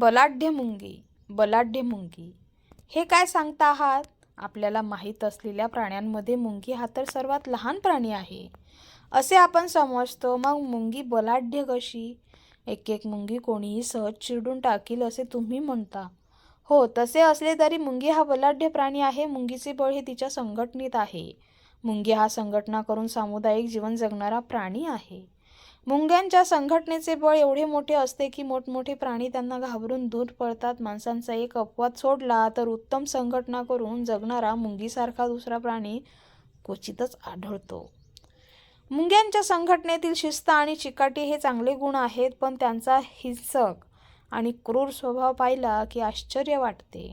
बलाढ्य मुंगी बलाढ्य मुंगी. हे काय सांगता आहात? आपल्याला माहीत असलेल्या प्राण्यांमध्ये मुंगी हा तर सर्वात लहान प्राणी आहे. असे आपण समजतो मग मुंगी बलाढ्य कशी? एक एक मुंगी कोणीही सहज चिरडून टाकील असे तुम्ही म्हणता. हो तसे असले तरी मुंगी हा बलाढ्य प्राणी आहे मुंगीचे बळ हे तिच्या संघटनेत आहे. मुंगी हा संघटना करून सामुदायिक जीवन जगणारा प्राणी आहे. मुंग्यांच्या संघटनेचे बळ एवढे मोठे असते की मोठमोठे प्राणी त्यांना घाबरून दूर पळतात माणसांचा एक अपवाद सोडला तर उत्तम संघटना करून जगणारा मुंगीसारखा दुसरा प्राणी क्वचितच आढळतो. मुंग्यांच्या संघटनेतील शिस्त आणि चिकाटी हे चांगले गुण आहेत पण त्यांचा हिंसक आणि क्रूर स्वभाव पाहिला की आश्चर्य वाटते.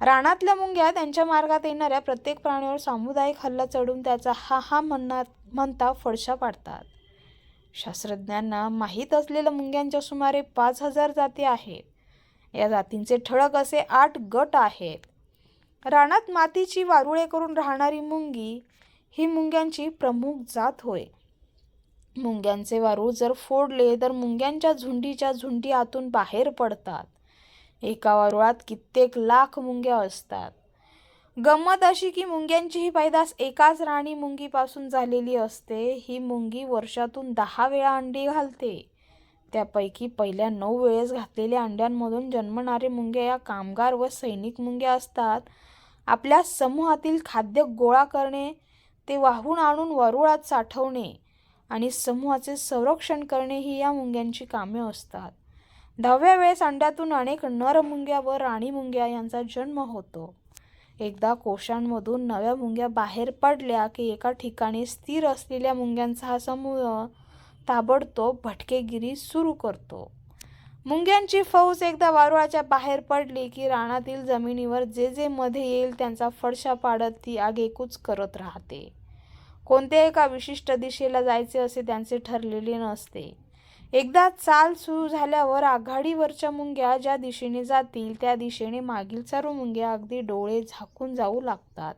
रानातल्या मुंग्या त्यांच्या मार्गात येणाऱ्या प्रत्येक प्राण्यावर सामुदायिक हल्ला चढून त्याचा हा हा म्हणणार म्हणता फडशा पाडतात. शास्त्रज्ञांना माहीत असलेल्या मुंग्यांच्या सुमारे पाच हजार जाती आहेत. या जातींचे ठळक असे आठ गट आहेत. रानात मातीची वारुळे करून राहणारी मुंगी ही मुंग्यांची प्रमुख जात होय. मुंग्यांचे वारूळ जर फोडले तर मुंग्यांच्या झुंडीच्या झुंडी आतून बाहेर पडतात. एका वारुळात कित्येक लाख मुंग्या असतात. गंमत अशी की मुंग्यांची ही पैदास एकाच राणी मुंगीपासून झालेली असते. ही मुंगी वर्षातून दहा वेळा अंडी घालते. त्यापैकी पहिल्या नऊ वेळेस घातलेल्या अंड्यांमधून जन्मणारे मुंग्या या कामगार व सैनिक मुंग्या असतात. आपल्या समूहातील खाद्य गोळा करणे ते वाहून आणून वरुळात साठवणे आणि समूहाचे संरक्षण करणे ही या मुंग्यांची कामे असतात. दहाव्या वेळेस अंड्यातून अनेक नर मुंग्या व राणी मुंग्या यांचा जन्म होतो. एकदा कोशांमधून नव्या मुंग्या बाहेर पडल्या की एका ठिकाणी स्थिर असलेल्या मुंग्यांचा हा समूह ताबडतोब भटकेगिरी सुरू करतो. मुंग्यांची फौज एकदा वारुळाच्या बाहेर पडली की रानातील जमिनीवर जे जे मध्ये येईल त्यांचा फडशा पाडत ती आगेकूच करत राहते. कोणत्या एका विशिष्ट दिशेला जायचे असे त्यांचे ठरलेले नसते. एकदा चाल सुरू झाल्यावर आघाडीवरच्या मुंग्या ज्या दिशेने जातील त्या दिशेने मागील सर्व मुंग्या अगदी डोळे झाकून जाऊ लागतात.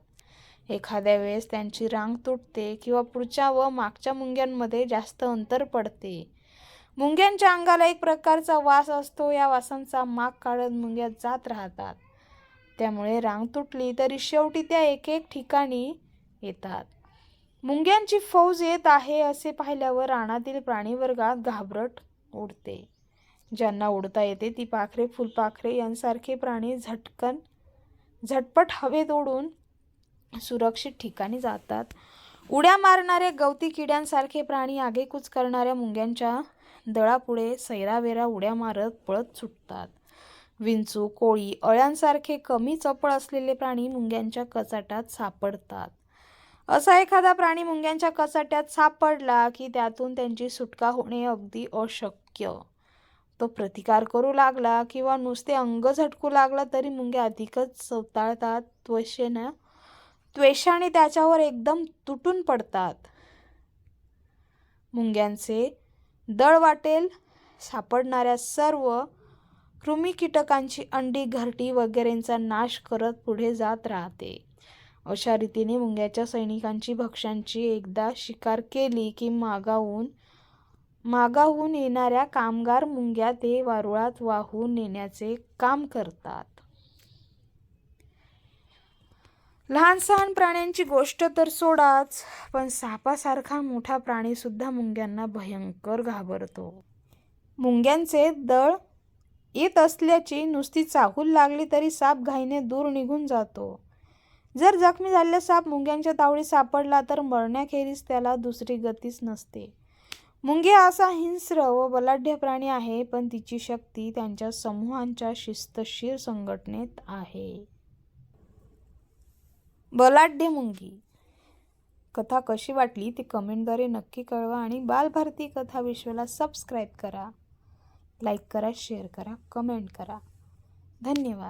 एखाद्या वेळेस त्यांची रांग तुटते किंवा पुढच्या व मागच्या मुंग्यांमध्ये जास्त अंतर पडते. मुंग्यांच्या अंगाला एक प्रकारचा वास असतो या वासांचा माग काढत मुंग्या जात राहतात. त्यामुळे रांग तुटली तरी शेवटी त्या एक एक ठिकाणी येतात. मुंग्यांची फौज येत आहे असे पाहिल्यावर रानातील प्राणीवर्गात घाबरट उडते. ज्यांना उडता येते ती पाखरे फुलपाखरे यांसारखे प्राणी झटकन झटपट हवेत ओढून सुरक्षित ठिकाणी जातात. उड्या मारणारे गवती किड्यांसारखे प्राणी आगेकूच करणाऱ्या मुंग्यांच्या दळापुढे सैरावेरा उड्या मारत पळत सुटतात. विंचू कोळी अळ्यांसारखे कमी चपळ असलेले प्राणी मुंग्यांच्या कचाटात सापडतात. असा एखादा प्राणी मुंग्यांच्या कचाट्यात सापडला की त्यातून त्यांची सुटका होणे अगदी अशक्य. तो प्रतिकार करू लागला किंवा नुसते अंग झटकू लागला तरी मुंग्या अधिकच चवताळतात त्वशेनं त्वेषाने त्याच्यावर एकदम तुटून पडतात. मुंग्यांचे दळ वाटेल सापडणाऱ्या सर्व कृमी कीटकांची अंडी घरटी वगैरेंचा नाश करत पुढे जात राहते. अशा रीतीने मुंग्याच्या सैनिकांची भक्ष्यांची एकदा शिकार केली की मागाहून मागाहून येणाऱ्या कामगार मुंग्या ते वारुळात वाहून नेण्याचे काम करतात. लहान सहान प्राण्यांची गोष्ट तर सोडाच पण सापासारखा मोठा प्राणी सुद्धा मुंग्यांना भयंकर घाबरतो. मुंग्यांचे दळ येत असल्याची नुसती चाहूल लागली तरी साप घाईने दूर निघून जातो. जर जखमी झालेला साप मुंग्यांच्या तावडीत सापडला तर मरण्याखेरीज त्याला दुसरी गतीच नसते. मुंगी असा हिंस्र व बलाढ्य प्राणी आहे पण तिची शक्ती त्यांच्या समूहांच्या शिस्तशीर संघटनेत आहे. बलाढ्य मुंगी. कथा कशी वाटली ती कमेंटद्वारे नक्की कळवा आणि बालभारती कथा विश्वाला सबस्क्राईब करा. लाईक करा शेअर करा कमेंट करा. धन्यवाद.